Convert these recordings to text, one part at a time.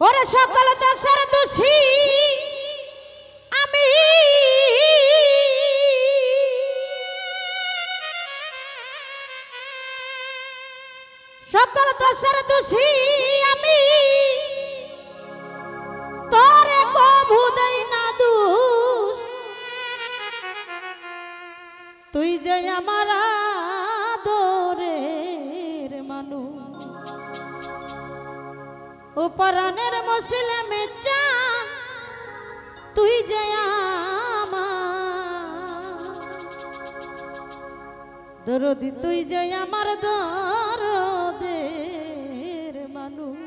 ওরে সকল দেশের দোষী। আমি সকল দেশের দোষী। ও পরাণের মুসলিমে তুই যে দরদি, তুই যে আমার দরদের মানুষ।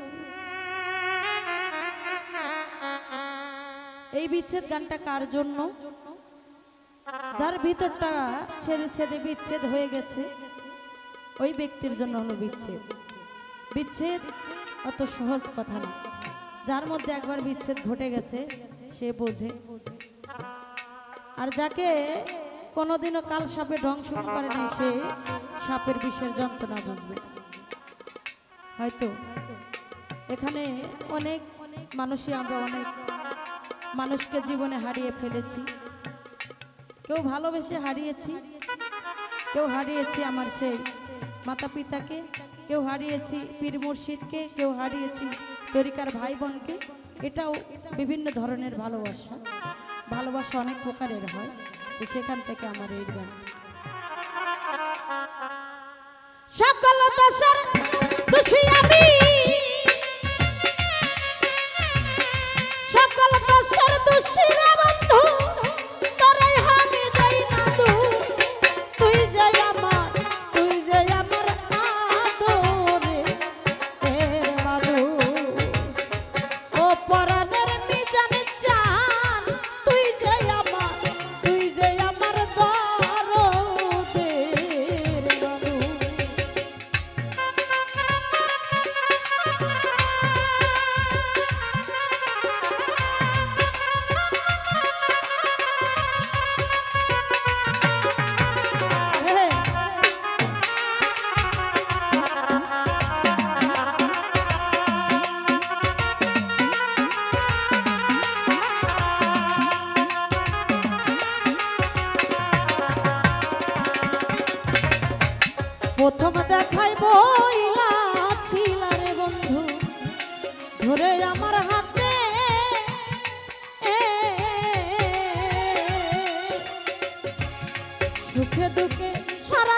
এই বিচ্ছেদ গানটা কার জন্য? যার ভিতরটা ছেড়ে ছেড়ে বিচ্ছেদ হয়ে গেছে, ওই ব্যক্তির জন্য হলো বিচ্ছেদ। বিচ্ছেদ অত সহজ কথা না। যার মধ্যে একবার বিচ্ছেদ ঘটে গেছে, সে বোঝে। আর যাকে কোনোদিনও কাল সাপে ঢং শুরু করে নাই, সে সাপের বিষের যন্ত্রণা বুঝবে। হয়তো এখানে অনেক অনেক মানুষই আমরা অনেক মানুষকে জীবনে হারিয়ে ফেলেছি। কেউ ভালোবেসে হারিয়েছি, কেউ হারিয়েছি আমার সেই মাতা পিতাকে কেউ হারিয়েছি পীর মুর্শিদকে, কেউ হারিয়েছি তরিকার ভাই বোনকে এটাও বিভিন্ন ধরনের ভালোবাসা। ভালোবাসা অনেক প্রকারের হয়, তো সেখান থেকে আমার এই গান। সকল দশার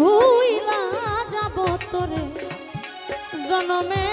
ভুইলা যাব তোরে জনমে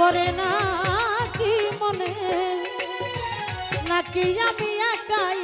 পরে না কি মনে? নাকি আমি একাই